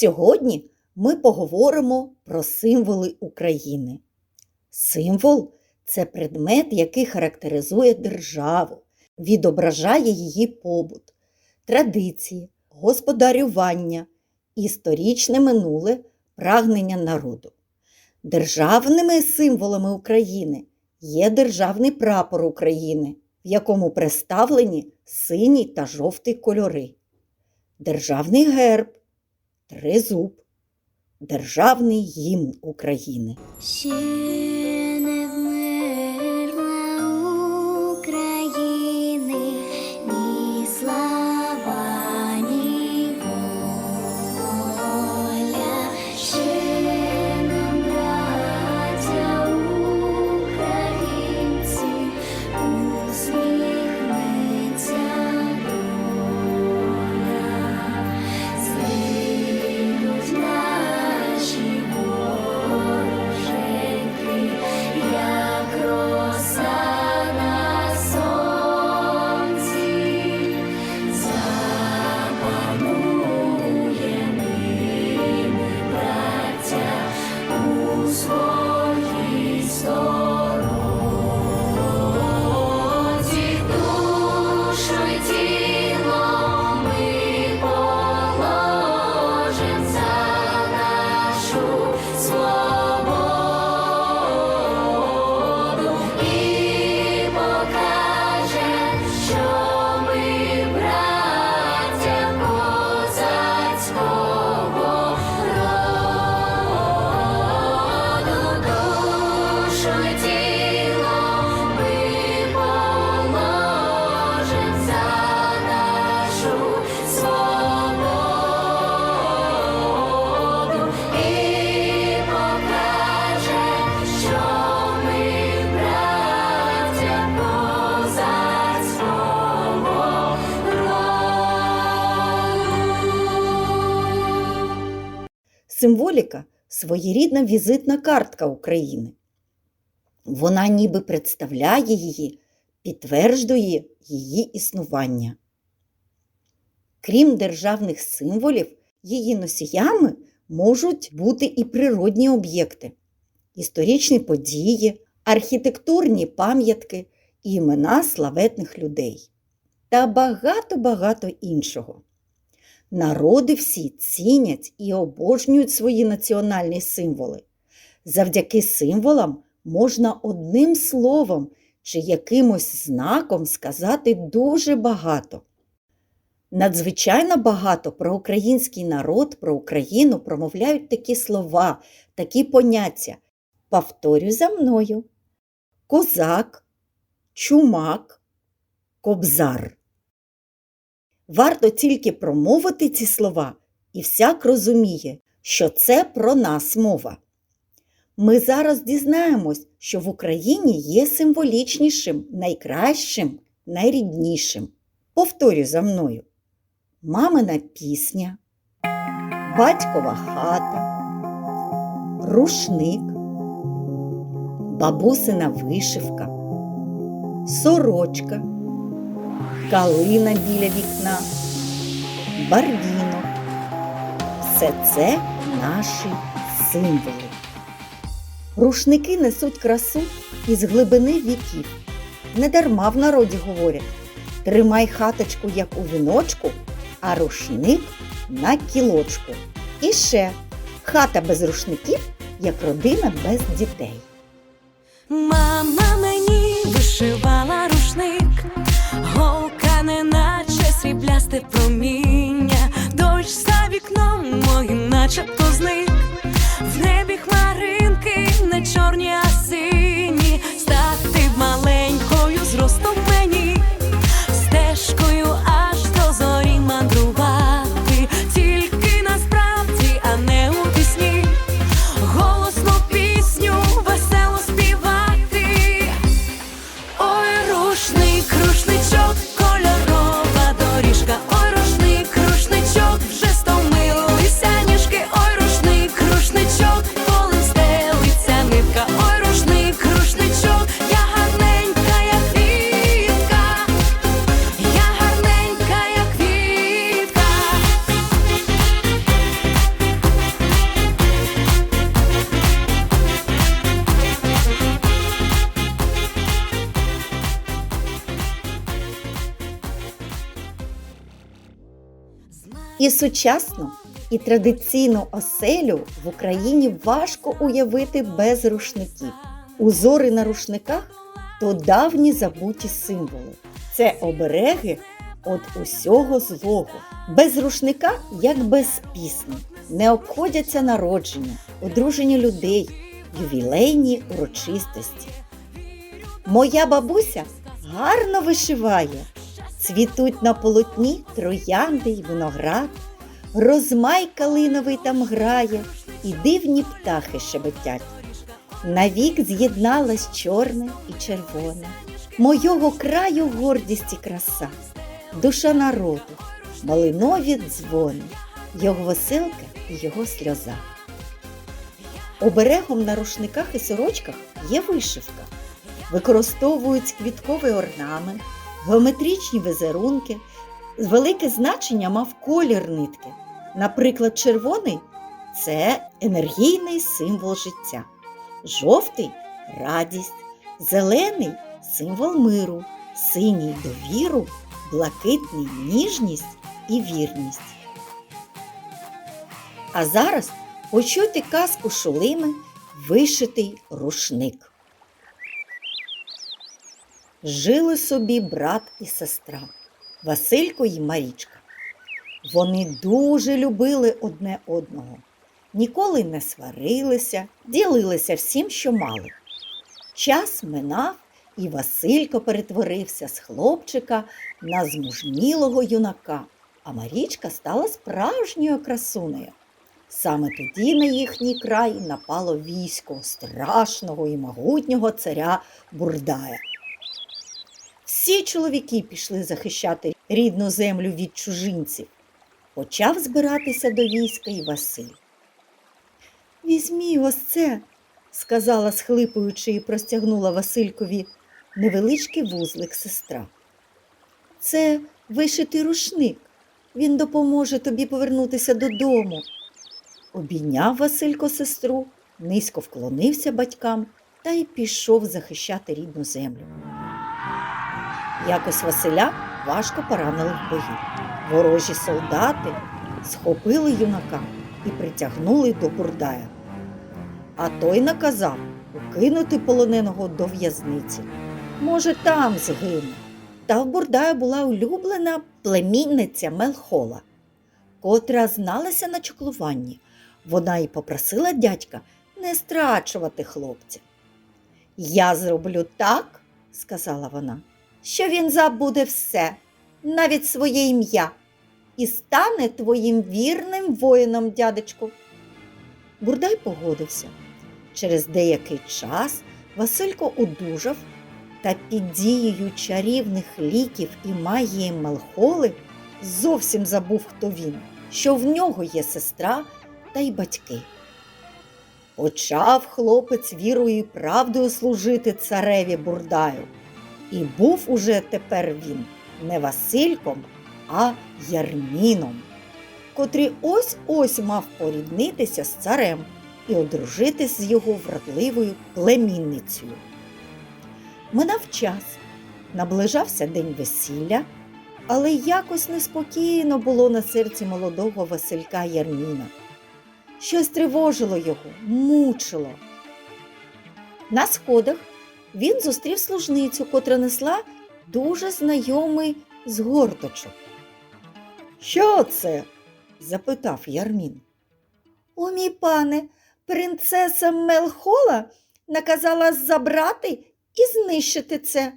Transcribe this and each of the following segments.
Сьогодні ми поговоримо про символи України. Символ це предмет, який характеризує державу, відображає її побут, традиції, господарювання, історичне минуле, прагнення народу. Державними символами України є державний прапор України, в якому представлені синій та жовтий кольори, державний герб, тризуб, державний гімн України. Символіка своєрідна візитна картка України. Вона ніби представляє її, підтверджує її існування. Крім державних символів, її носіями можуть бути і природні об'єкти, історичні події, архітектурні пам'ятки імена славетних людей та багато-багато іншого. Народи всі цінять і обожнюють свої національні символи. Завдяки символам можна одним словом чи якимось знаком сказати дуже багато. Надзвичайно багато про український народ, про Україну промовляють такі слова, такі поняття. Повторюй за мною: козак, чумак, кобзар. Варто тільки промовити ці слова, і всяк розуміє, що це про нас мова. Ми зараз дізнаємось, що в Україні є символічнішим, найкращим, найріднішим. Повторюй за мною: мамина пісня, батькова хата, рушник, бабусина вишивка, сорочка калина біля вікна, барвінок. Все це наші символи. Рушники несуть красу із глибини віків. Недарма в народі говорять тримай хаточку, як у віночку, а рушник на кілочку. І ще хата без рушників, як родина без дітей. Мама мені вишивала рушник, сріблясте проміння, дощ за вікном моїм начебто зник, в небі хмаринки не чорні, а сині, стати маленькою зростом мені, стежкою аж до зорі мандрувати, сучасну, і традиційну оселю в Україні важко уявити без рушників. Узори на рушниках то давні забуті символи. Це обереги від усього злого. Без рушника, як без пісні, не обходяться народження, одруження людей, ювілейні урочистості. Моя бабуся гарно вишиває. Цвітуть на полотні троянди й виноград, розмай калиновий там грає, і дивні птахи шебетять. Навік з'єдналась чорне і червоне, мойого краю гордість і краса, душа народу, малинові дзвони, його веселка і його сльоза. Оберегом на рушниках і сорочках є вишивка. Використовують квітковий орнамент, геометричні візерунки. Велике значення мав колір нитки. Наприклад, червоний це енергійний символ життя, жовтий радість, зелений символ миру, синій довіру, блакитний ніжність і вірність. А зараз почуйте казку Шулими Вишитий рушник. Жили собі брат і сестра Василько і Марічка. Вони дуже любили одне одного, ніколи не сварилися, ділилися всім, що мали. Час минав, і Василько перетворився з хлопчика на змужнілого юнака, а Марічка стала справжньою красунею. Саме тоді на їхній край напало військо страшного і могутнього царя Бурдая. Всі чоловіки пішли захищати рідну землю від чужинців. Почав збиратися до війська і Василь. Візьмі ось це, сказала, схлипуючи, і простягнула Василькові невеличкий вузлик сестра. Це вишитий рушник. Він допоможе тобі повернутися додому. Обійняв Василько сестру, низько вклонився батькам та й пішов захищати рідну землю. Якось Василя важко поранили в бою. Ворожі солдати схопили юнака і притягнули до Бурдая. А той наказав укинути полоненого до в'язниці. Може, там згине. Та в Бурдая була улюблена племінниця Мелхола, котра зналася на чоклуванні. Вона й попросила дядька не страчувати хлопця. Я зроблю так, сказала вона, що він забуде все, навіть своє ім'я, і стане твоїм вірним воїном, дядечку. Бурдай погодився. Через деякий час Василько одужав та під дією чарівних ліків і магії Малхоли зовсім забув, хто він, що в нього є сестра та й батьки. Почав хлопець вірою і правдою служити цареві Бурдаю. І був уже тепер він не Васильком, а Ярміном, котрий ось ось мав поріднитися з царем і одружитись з його вродливою племінницею. Минав час, наближався день весілля, але якось неспокійно було на серці молодого Василька Ярміна. Щось тривожило його, мучило. На сходах він зустрів служницю, котра несла дуже знайомий згорточок. Що це? запитав Ярмін. О, мій пане, принцеса Мелхола наказала забрати і знищити це.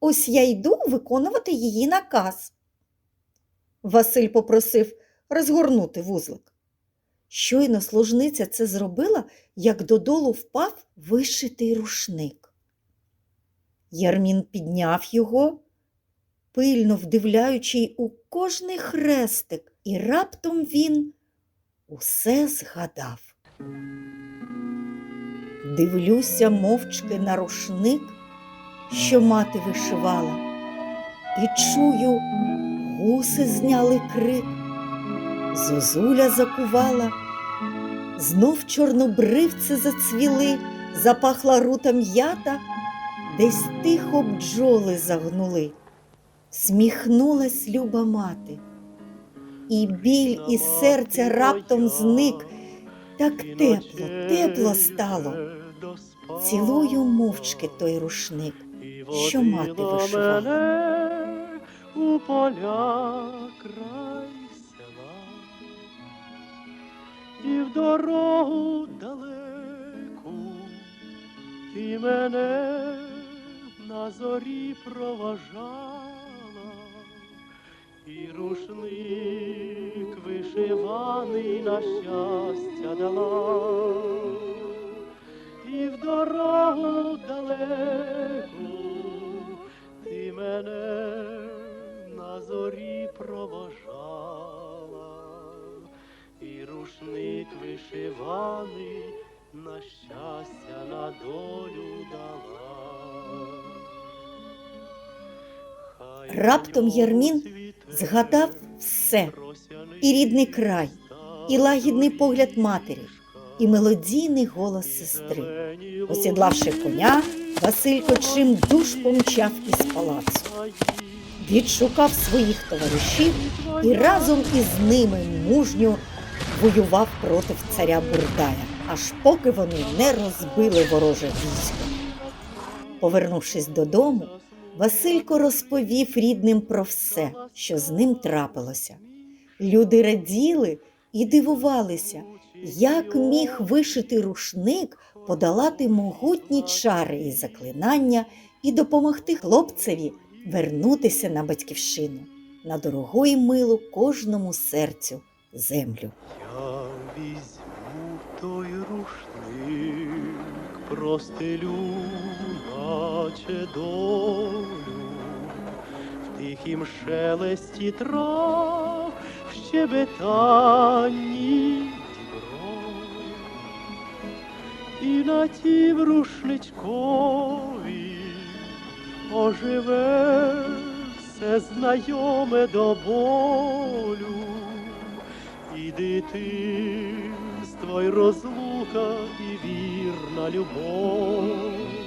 Ось я йду виконувати її наказ. Василь попросив розгорнути вузлик. Щойно служниця це зробила, як додолу впав вишитий рушник. Ярмін підняв його, пильно вдивляючи у кожний хрестик, і раптом він усе згадав. Дивлюся мовчки на рушник, що мати вишивала, і чую, гуси зняли крик, зозуля закувала, знов чорнобривці зацвіли, запахла рута м'ята, десь тихо бджоли загнули. Сміхнулась люба мати. і біль із серця раптом зник. Так тепло, тепло стало. Цілую мовчки той рушник, що мати вишивала. у поля край села, і в дорогу далеку ти мене на зорі проважала, і рушник вишиваний на щастя дала. І в дорогу далеку ти мене на зорі проважала, і рушник вишиваний на щастя на долю дала. Раптом розцвіте Згадав все, і рідний край, і лагідний погляд матері, і мелодійний голос сестри. Осідлавши коня, Василько чим душ помчав із палацу. Відшукав своїх товаришів і разом із ними мужньо воював проти царя Бурдая, аж поки вони не розбили вороже військо. Повернувшись додому, Василько розповів рідним про все, що з ним трапилося. Люди раділи і дивувалися, як міг вишити рушник подолати могутні чари і заклинання і допомогти хлопцеві вернутися на батьківщину, на дорогу і милу кожному серцю землю. Я візьму той рушник, простелю, наче долю, в тихім шелесті трав, в щебетанні дібров. І на тім рушничкові оживе все знайоме до болю. І дитинство, й розлука, і вірна любов,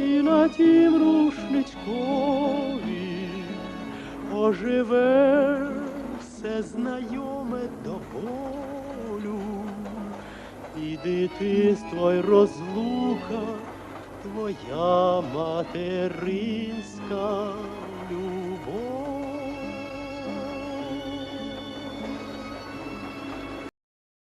і на тім рушничкові оживе все знайоме до болю, і дитинство, й розлука, твоя материнська